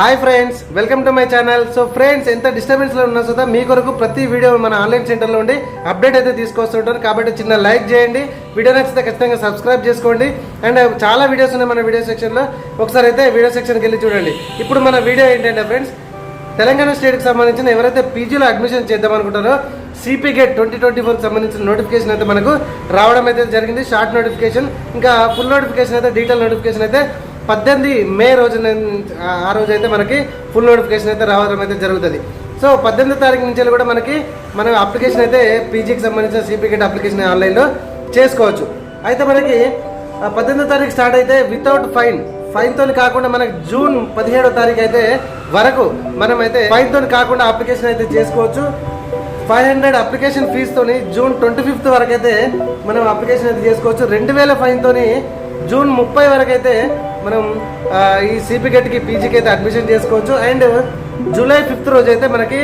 Hi friends welcome to my channel so friends ఎంత డిస్టర్బెన్స్లో ఉన్నా సుధా మీ కొరకు ప్రతి వీడియో మన ఆన్లైన్ సెంటర్లో ఉండి అప్డేట్ అయితే తీసుకొస్తుంటారు. కాబట్టి చిన్న లైక్ చేయండి. వీడియో నచ్చితే ఖచ్చితంగా సబ్స్క్రైబ్ చేసుకోండి. అండ్ చాలా వీడియోస్ ఉన్నాయి మన వీడియో సెక్షన్లో ఒకసారి అయితే వీడియో సెక్షన్కి వెళ్ళి చూడండి. ఇప్పుడు మన వీడియో ఏంటంటే ఫ్రెండ్స్ తెలంగాణ స్టేట్కి సంబంధించిన ఎవరైతే పీజీలో అడ్మిషన్ చేద్దాం అనుకుంటారో సిపి గేట్ ట్వంటీ ట్వంటీ ఫోర్కి సంబంధించిన నోటిఫికేషన్ అయితే మనకు రావడం అయితే జరిగింది. షార్ట్ నోటిఫికేషన్ ఇంకా ఫుల్ నోటిఫికేషన్ అయితే డీటెయిల్ నోటిఫికేషన్ అయితే పద్దెనిమిది మే రోజున ఆ రోజు అయితే మనకి ఫుల్ నోటిఫికేషన్ అయితే రావడం అయితే జరుగుతుంది. సో పద్దెనిమిది తారీఖు నుంచి కూడా మనకి మనం అప్లికేషన్ అయితే పీజీకి సంబంధించిన సిపి అప్లికేషన్ ఆన్లైన్లో చేసుకోవచ్చు. అయితే మనకి పద్దెనిమిదో తారీఖు స్టార్ట్ అయితే వితౌట్ ఫైన్ ఫైన్తో కాకుండా మనకి జూన్ పదిహేడో తారీఖు అయితే వరకు మనమైతే ఫైన్తో కాకుండా అప్లికేషన్ అయితే చేసుకోవచ్చు. ఫైవ్ హండ్రెడ్ అప్లికేషన్ ఫీజుతోని జూన్ ట్వంటీ ఫిఫ్త్ వరకు అయితే మనం అప్లికేషన్ అయితే చేసుకోవచ్చు. రెండు వేల ఫైన్తోని జూన్ ముప్పై వరకు అయితే మనం ఈ సిపి గెట్కి పీజీకి అయితే అడ్మిషన్ చేసుకోవచ్చు. అండ్ జూలై ఫిఫ్త్ రోజు అయితే మనకి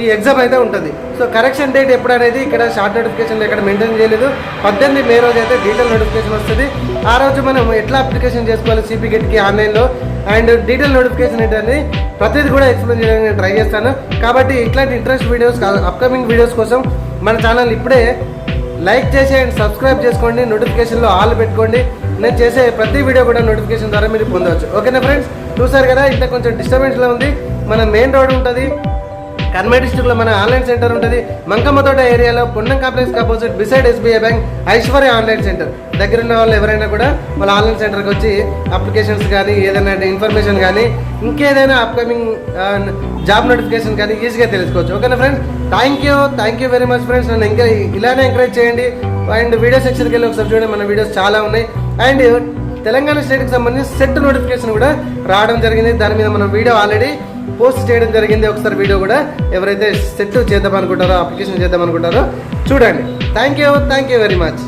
ఈ ఎగ్జామ్ అయితే ఉంటుంది. సో కరెక్షన్ డేట్ ఎప్పుడు అనేది ఇక్కడ షార్ట్ నోటిఫికేషన్ ఇక్కడ మెయింటైన్ చేయలేదు. పద్దెనిమిది మే రోజు అయితే డీటెయిల్ నోటిఫికేషన్ వస్తుంది. ఆ రోజు మనం ఎట్లా అప్లికేషన్ చేసుకోవాలి సిపి గెట్కి ఆన్లైన్లో అండ్ డీటెయిల్ నోటిఫికేషన్ ఏంటని ప్రతిదీ కూడా ఎక్స్ప్లెయిన్ చేయడానికి నేను ట్రై చేస్తాను. కాబట్టి ఇట్లాంటి ఇంట్రెస్ట్ వీడియోస్ అప్కమింగ్ వీడియోస్ కోసం మన ఛానల్ ఇప్పుడే లైక్ చేసి అండ్ సబ్స్క్రైబ్ చేసుకోండి. నోటిఫికేషన్లో ఆల్ పెట్టుకోండి. నేను చేసే ప్రతి వీడియో కూడా నోటిఫికేషన్ ద్వారా మీరు పొందవచ్చు. ఓకేనా ఫ్రెండ్స్ చూసారు కదా ఇంత కొంచెం డిస్టర్బెన్స్లో ఉంది. మన మెయిన్ రోడ్ ఉంటుంది. కన్మే డిస్ట్రిక్ట్లో మన ఆన్లైన్ సెంటర్ ఉంటుంది. మంకమ్మతోట ఏరియాలో Ponnam complex opposite beside SBI bank Aishwarya online centre దగ్గర ఉన్న వాళ్ళు ఎవరైనా కూడా వాళ్ళ ఆన్లైన్ సెంటర్కి వచ్చి అప్లికేషన్స్ కానీ ఏదైనా ఇన్ఫర్మేషన్ కానీ ఇంకేదైనా అప్కమింగ్ జాబ్ నోటిఫికేషన్ కానీ ఈజీగా తెలుసుకోవచ్చు. ఓకేనా friends thank you thank you very much friends నన్ను ఇంకా ఇలానే ఎంకరేజ్ చేయండి. అండ్ వీడియో సెక్షన్కి వెళ్ళి ఒకసారి చూడండి. మన వీడియోస్ చాలా ఉన్నాయి. అండ్ తెలంగాణ స్టేట్కి సంబంధించి సెట్ నోటిఫికేషన్ కూడా రావడం జరిగింది. దాని మీద మనం వీడియో ఆల్రెడీ పోస్ట్ చేయడం జరిగింది. ఒకసారి వీడియో కూడా ఎవరైతే సెట్ చేద్దాం అనుకుంటారో అప్లికేషన్ చేద్దాం అనుకుంటారో చూడండి. Thank you thank you very much.